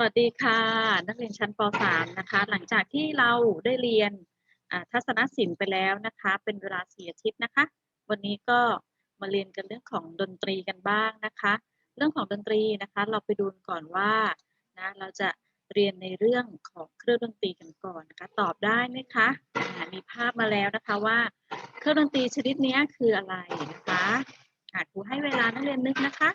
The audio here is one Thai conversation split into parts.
สวัสดีค่ะ นักเรียนชั้นป .3 นะคะ หลังจากที่เราได้เรียนทัศนศิลป์ไปแล้วนะคะ เป็นเวลา4อาทิตย์นะคะ วันนี้ก็มาเรียนกันเรื่องของดนตรีกันบ้างนะคะ เรื่องของดนตรีนะคะ เราไปดูก่อนว่านะเราจะเรียนในเรื่องของเครื่องดนตรีกันก่อนนะคะ ตอบได้ไหมคะมีภาพมาแล้วนะคะว่าเครื่องดนตรีชนิดนี้คืออะไรนะคะอ่าครูให้เวลานักเรียนนึกนะคะ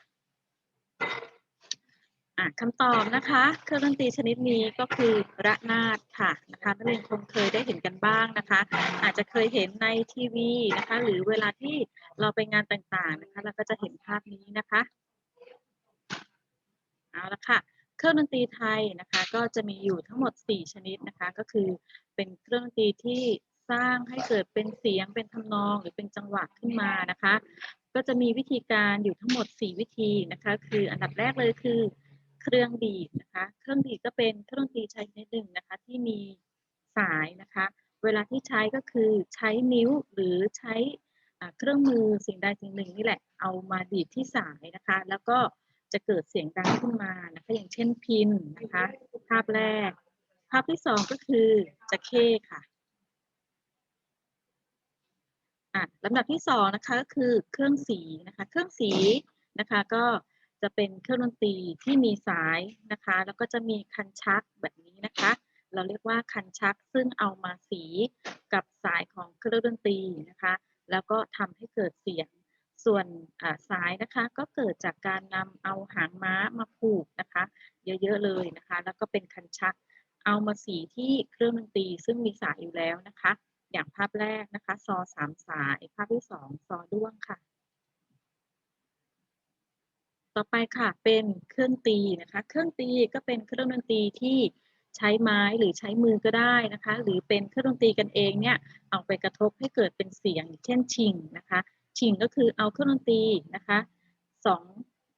อะคำตอบนะคะ เครื่องดนตรีชนิดนี้ก็คือระนาดค่ะนะคะนักเรียนคงเคยได้เห็นกันบ้างนะคะ อาจจะเคยเห็นในทีวีนะคะ หรือเวลาที่เราไปงานต่างๆนะคะ เราก็จะเห็นภาพนี้นะคะเอาละค่ะเครื่องดนตรีไทยนะคะ ก็จะมีอยู่ทั้งหมด 4 ชนิดนะคะ ก็คือเป็นเครื่องดนตรีที่สร้างให้เกิดเป็นเสียงเป็นทำนองหรือเป็นจังหวะขึ้นมานะคะ ก็จะมีวิธีการอยู่ทั้งหมด 4 วิธีนะคะ คืออันดับแรกเลยคือ เครื่องดีดนะคะ เครื่องดีดก็เป็นเครื่องดนตรีชนิดหนึ่งนะคะที่มีสายนะคะ เวลาที่ใช้ก็คือใช้นิ้วหรือใช้เครื่องมือสิ่งใดสิ่งหนึ่งนี่แหละเอามาดีดที่สายนะคะ แล้วก็จะเกิดเสียงดังขึ้นมานะคะอย่างเช่นพินนะคะ ภาพแรก ภาพที่สองก็คือจะเข้ค่ะอะลำดับที่สองนะคะก็คือเครื่องสีนะคะ เครื่องสีนะคะก็ จะเป็นเครื่องดนตรีที่มีสายนะคะ แล้วก็จะมีคันชักแบบนี้นะคะ เราเรียกว่าคันชักซึ่งเอามาสีกับสายของเครื่องดนตรีนะคะ แล้วก็ทำให้เกิดเสียง ส่วนสายนะคะก็เกิดจากการนำเอาหางม้ามาผูกนะคะ เยอะๆเลยนะคะ แล้วก็เป็นคันชัก เอามาสีที่เครื่องดนตรีซึ่งมีสายอยู่แล้วนะคะ อย่างภาพแรกนะคะซอสามสาย ภาพที่สองซอด้วงค่ะ ต่อไปค่ะเป็นเครื่องตีนะคะ เครื่องตีก็เป็นเครื่องดนตรีที่ใช้ไม้หรือใช้มือก็ได้นะคะ หรือเป็นเครื่องดนตรีกันเองเนี่ยเอาไปกระทบให้เกิดเป็นเสียงอย่างเช่นชิงนะคะชิงก็คือเอาเครื่องดนตรีนะคะสอง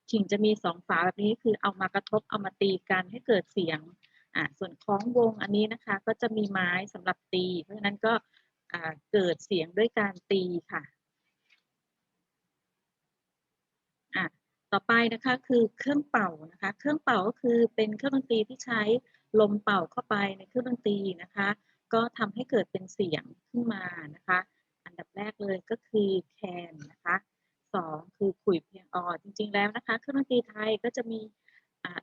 ชิงจะมีสองฝาแบบนี้คือเอามากระทบเอามาตีกันให้เกิดเสียงอ่าส่วนคล้องวงอันนี้นะคะ ก็จะมีไม้สำหรับตี เพราะฉะนั้นก็อ่าเกิดเสียงด้วยการตีค่ะอะ ต่อไปนะคะคือเครื่องเป่านะคะ เครื่องเป่าก็คือเป็นเครื่องดนตรีที่ใช้ลมเป่าเข้าไปในเครื่องดนตรีนะคะ ก็ทำให้เกิดเป็นเสียงขึ้นมานะคะ อันดับแรกเลยก็คือแคนนะคะสองคือขลุ่ยเพียงออจริง ๆ แล้วนะคะ เครื่องดนตรีไทยก็จะมี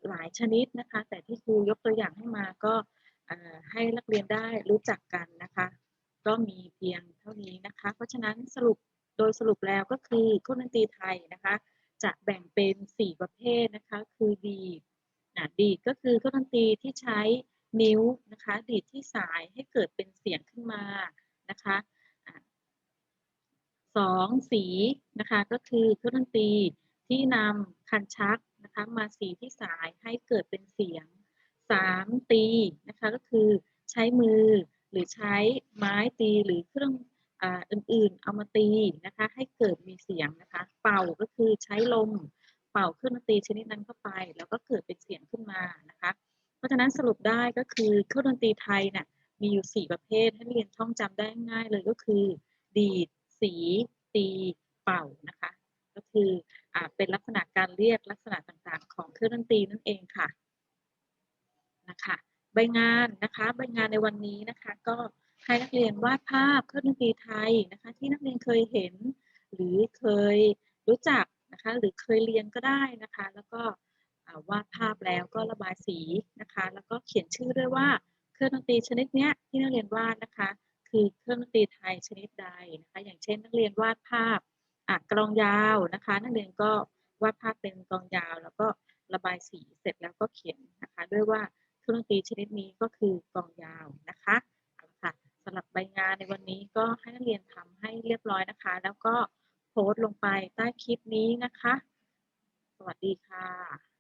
หลายชนิดนะคะ แต่ที่ครูยกตัวอย่างให้มาก็ให้นักเรียนได้รู้จักกันนะคะ ก็มีเพียงเท่านี้นะคะ เพราะฉะนั้นสรุปโดยสรุปแล้วก็คือเครื่องดนตรีไทยนะคะ จะแบ่งเป็น 4 ประเภทนะคะ คือดีดนะดีดก็คือเครื่องดนตรีที่ใช้นิ้วนะคะ ดีดที่สายให้เกิดเป็นเสียงขึ้นมานะคะอะสองสีนะคะก็คือเครื่องดนตรีที่นำคันชักนะคะมาสีที่สายให้เกิดเป็นเสียงสามตีนะคะก็คือใช้มือหรือใช้ไม้ตีหรือเครื่อง อื่นๆ เอามาตีนะคะ ให้เกิดมีเสียงนะคะ เป่าก็คือใช้ลมเป่าเครื่องดนตรีชนิดนั้นเข้าไป แล้วก็เกิดเป็นเสียงขึ้นมานะคะ เพราะฉะนั้นสรุปได้ก็คือเครื่องดนตรีไทยเนี่ยมีอยู่ 4 ประเภทให้เรียนท่องจำได้ง่ายเลยก็คือ ดีด สี ตีเป่านะคะ ก็คืออเป็นลักษณะการเรียกลักษณะต่างๆ ของเครื่องดนตรีนั่นเองค่ะนะคะใบงานนะคะใบงานในวันนี้นะคะก็ ให้นักเรียนวาดภาพเครื่องดนตรีไทยนะคะ ที่นักเรียนเคยเห็น หรือเคยรู้จักนะคะ หรือเคยเรียนก็ได้นะคะ แล้วก็วาดภาพแล้วก็ระบายสีนะคะ แล้วก็เขียนชื่อด้วยว่าเครื่องดนตรีชนิดเนี้ยที่นักเรียนวาดนะคะ คือเครื่องดนตรีไทยชนิดใดนะคะ อย่างเช่น นักเรียนวาดภาพอะกลองยาวนะคะ นักเรียนก็วาดภาพเป็นกลองยาว แล้วก็ระบายสีเสร็จแล้วก็เขียนนะคะ ด้วยว่าเครื่องดนตรีชนิดนี้ก็คือกลองยาวนะค่ะสำหรับใบงาน ในวันนี้ก็ให้นักเรียนทำให้เรียบร้อยนะคะ แล้วก็โพสต์ลงไปใต้คลิปนี้นะคะ สวัสดีค่ะ